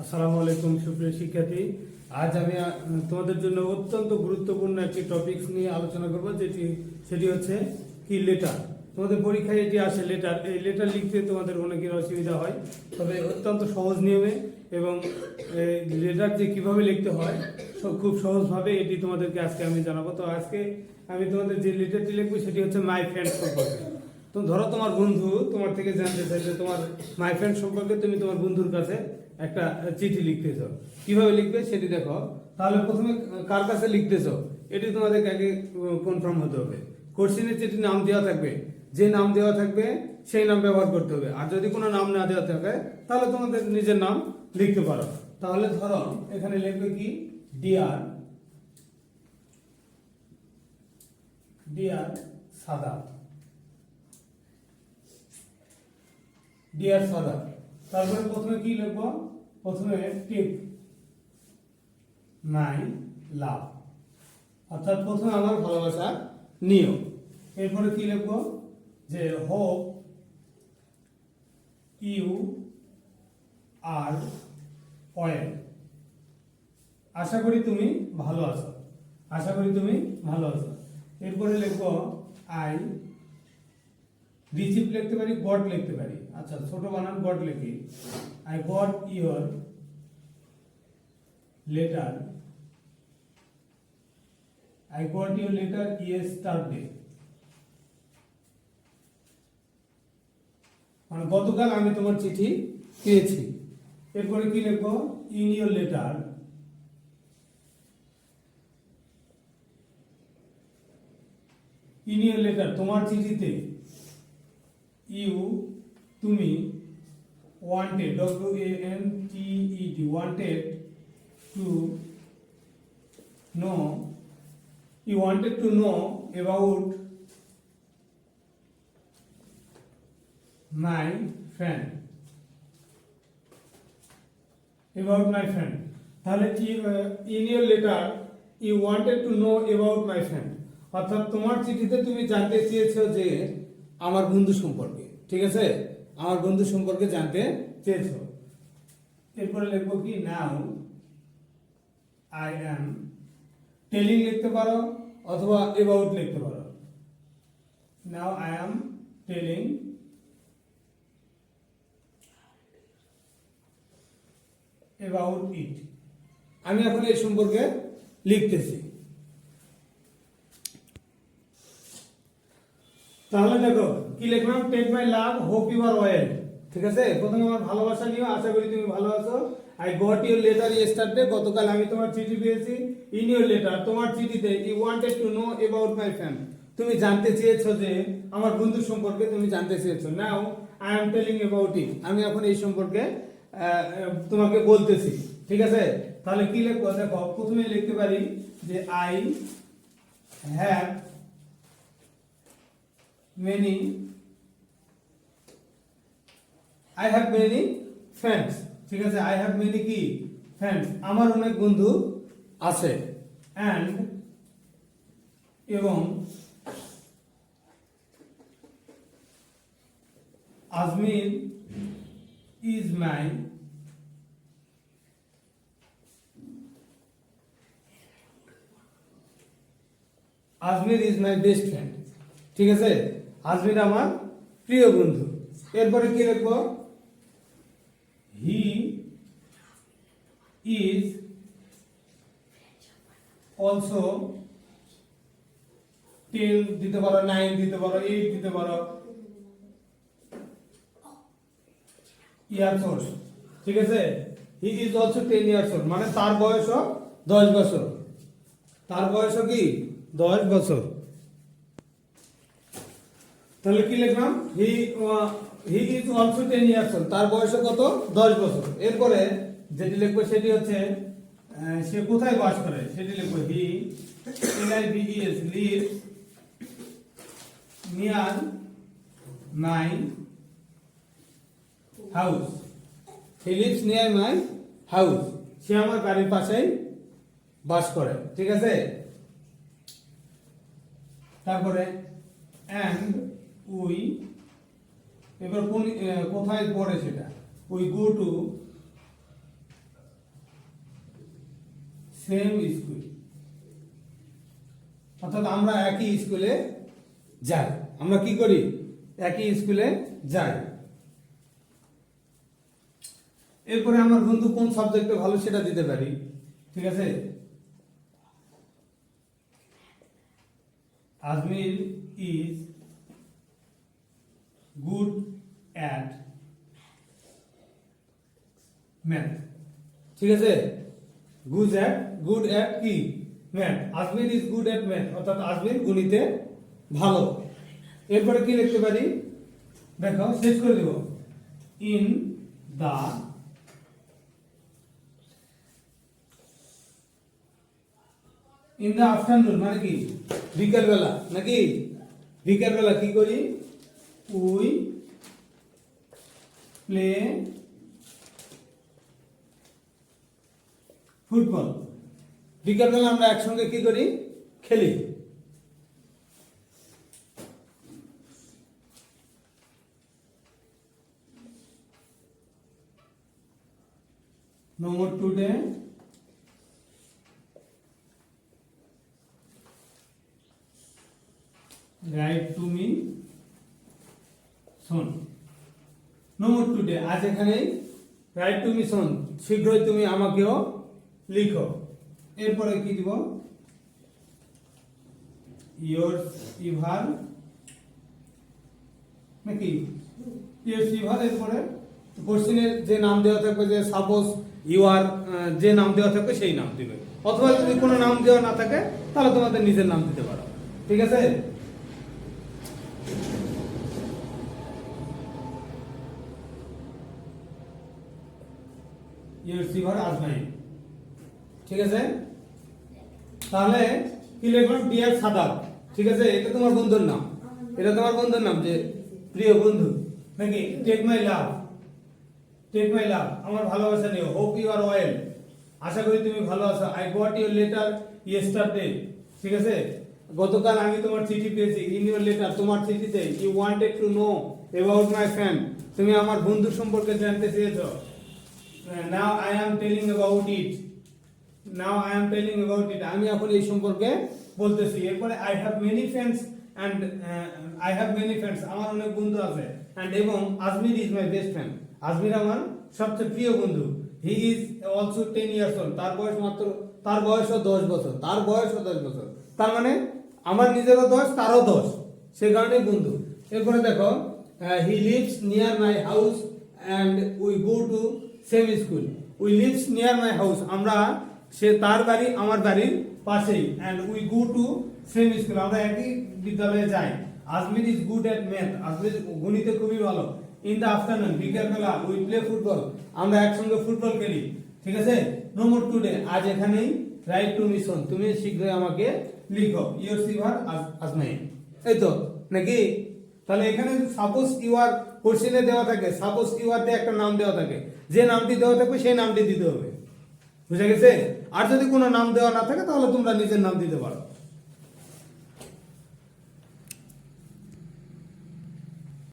আসসালামু আলাইকুম, সুপ্রিয় শিক্ষার্থী। আজ আমি তোমাদের জন্য অত্যন্ত গুরুত্বপূর্ণ একটি টপিকস নিয়ে আলোচনা করব, যেটি, সেটি হচ্ছে কি লেটার তোমাদের পরীক্ষায় এটি আসে লেটার এই লেটার লিখতে তোমাদের অনেকের অসুবিধা হয়, তবে অত্যন্ত সহজ নিয়মে এবং লেটার যে কীভাবে লিখতে হয় সব খুব সহজভাবে এটি তোমাদেরকে আজকে আমি জানাব। তো আজকে আমি তোমাদের যে লেটারটি লিখব, সেটি হচ্ছে মাই ফ্রেন্ড সম্পর্কে। তো ধরো তোমার বন্ধু তোমার থেকে জানতে চাই যে তোমার মাই ফ্রেন্ড সম্পর্কে তুমি তোমার বন্ধুর কাছে একটা চিঠি লিখতেছ কীভাবে লিখবে সেটি দেখো। তাহলে প্রথমে কার কাছে লিখতেছ এটি তোমাদেরকে আগে কনফার্ম হতে হবে। কোশ্চেনের চিঠি নাম দেওয়া থাকবে। যে নাম দেওয়া থাকবে, সেই নাম ব্যবহার করতে হবে। আর যদি কোনো নাম না দেওয়া থাকে, তাহলে তোমাদের নিজের নাম লিখতে পারো। তাহলে ধরো, এখানে লিখবে কি? ডিয়ার ডিয়ার সাদা ডিয়ার সাদা তারপরে প্রথমে কি লিখব? প্রথমে টিপ মাই লাভ। অর্থাৎ প্রথমে আমার ভালোবাসা নিও এরপরে কি লিখব? যে হোপ ইউ আর, ওয়েল। আশা করি তুমি ভালো আছো। আশা করি তুমি ভালো আছো। এরপরে লিখব আই। রিসিপ্ট লিখতে পারি গড লিখতে পারি। আচ্ছা ছোট বানান গড লিখি। I got your letter I got your letter yesterday মানে গতকাল আমি তোমার চিঠি পেয়েছি। এরপরে কি লিখব? In your letter in your letter তোমার চিঠিতে ইউ তুমি wanted W A N T E D wanted to know you wanted to know about my friend about my friend. তাহলে in your letter you wanted to know about my friend অর্থাৎ তোমার চিঠিতে তুমি জানতে চেয়েছো যে আমার বন্ধু সম্পর্কে, ঠিক আছে? আমার বন্ধু সম্পর্কে জানতে চেয়েছো। এরপরে লিখব কি নাও আই অ্যাম টেলিং লিখতে পারো অথবা অ্যাবাউট লিখতে পারো। Now I am telling about it আমি এখন এই সম্পর্কে লিখতেছি। তাহলে দেখো, কি লিখলাম? Take my love hope you are well ঠিক আছে? প্রথমে আমার ভালোবাসা নিও, আশা করি তুমি ভালো আছো। I got your letter yesterday গতকাল আমি তোমার চিঠি পেয়েছি। ইন ইউর লেটার তোমার চিঠিতে you wanted to know about my friend তুমি জানতে চেয়েছো যে আমার বন্ধু সম্পর্কে তুমি জানতে চেয়েছো। Now I am telling about it আমি এখন এই সম্পর্কে তোমাকে বলতেছি। ঠিক আছে? তাহলে কি লিখব? দেখো প্রথমে লিখতে পারি যে I have many I have many friends ঠিক আছে আই হ্যাভ many কি? ফ্রেন্ডস আমার অনেক বন্ধু আছে। অ্যান্ড এবং Ajmir is my Ajmir is my best friend ঠিক আছে? আজমির আমার প্রিয় বন্ধু। এরপরে কি লিখব হি ইজ অলসো টেন দিতে পারো নাইন দিতে পারো এইট দিতে পারো ইয়ার্স ওল্ড ঠিক আছে? He is also ten years old মানে তার বয়সও দশ বছর। তার বয়সও কি? দশ বছর। তাহলে কি লিখলাম? He he is also ten years old তার বয়স কত? দশ বছর। এরপরে যেটি লিখব সেটি হচ্ছে সে কোথায় বাস করে? সেটি লিখব, he L I B S live near my house he lives near my house সে আমার বাড়ির পাশেই বাস করে, ঠিক আছে? তারপরে অ্যান্ড উই এবার কোন কোথায় পড়ে সেটা? We go to same school অর্থাৎ আমরা একই স্কুলে যাই। আমরা কি করি? একই স্কুলে যাই। এরপরে আমার বন্ধু কোন সাবজেক্টে ভালো সেটা দিতে পারি। ঠিক আছে? Ajmir is good at math ঠিক আছে? গুড অ্যাট গুড অ্যাট কি? Math Ajmir is good at math অর্থাৎ আজমির গণিতে ভালো। এরপরে কি লিখতে পারি? দেখো, শেষ করে দেব। In the in the afternoon মানে কি? বিকেল বেলা নাকি? বিকেল বেলা কি করি? We play football. বিকেলবেলা আমরা একসঙ্গে কি করি? খেলি। Number today write to me soon number two day আজ এখানে রাইট টু মি শোন শীঘ্রই তুমি আমাকেও লিখো। এরপরে কি দিব? Yours ইভার নাকি? Yours ইভার এরপরে কোশ্চেনের যে নাম দেওয়া থাকবে, যে সাপোজ ইউ আর যে নাম দেওয়া থাকবে, সেই নাম দিবে। অথবা যদি কোনো নাম দেওয়া না থাকে, তাহলে তোমাদের নিজের নাম দিতে পারো। ঠিক আছে? ইউর সিভার আজমাই ঠিক আছে? তাহলে কি লিখলাম ডিয়ার সাদাব ঠিক আছে? এটা তোমার বন্ধুর নাম। এটা তোমার বন্ধুর নাম যে প্রিয় বন্ধু। নাকি? Take my love take my লাভ আমার ভালোবাসা নিও। হোপ ইউ আর ওয়েল আশা করি তুমি ভালো আছো। I got your letter yesterday ঠিক আছে? গতকাল আমি তোমার চিঠি পেয়েছি। ইন ইউর লেটার তোমার চিঠিতে you wanted to know about my friend তুমি আমার বন্ধু সম্পর্কে জানতে চেয়েছো। Now I am telling about it now I am telling about it আমি এখন এই সম্পর্কে বলতেছি। এরপরে I have many friends and I have many friends আমার অনেক বন্ধু আছে। অ্যান্ড এবং Ajmir is my best friend Ajmir আমার সবচেয়ে প্রিয় বন্ধু। He is also ten years old তার বয়স মাত্র, তার বয়সও দশ বছর। তার বয়সও দশ বছর। তার মানে আমার নিজেরও দশ, তারও দশ। সে কারণেই বন্ধু। এরপরে দেখো he lives near my house and we go to same school we lives near my house আমরা সে তার বাড়ি, আমার বাড়ির পাশেই। And we go to same school আমরা একই বিদ্যালয়ে যাই। Ajmir is good at math Ajmir গণিতে খুবই ভালো। ইন দ্য আফটারনুন বিকেলবেলা উই প্লে ফুটবল আমরা একসঙ্গে ফুটবল খেলি। ঠিক আছে? নম্বর টু ডে আজ এখানেই রাইট টু মিশন তুমি শীঘ্রই আমাকে লিখো। ইউর সিভার আজমাইন এই তো, নাকি? তাহলে এখানে সাপোজ ইউ আর কোশ্চেনে দেওয়া থাকে সাপোজ ইউ আর দিয়ে একটা নাম দেওয়া থাকে। যে নামটি দেওয়া থাকবে, সেই নামটি দিতে হবে। বুঝে গেছে? আর যদি কোনো নাম দেওয়া না থাকে তাহলে তোমরা নিজের নাম দিতে পারো।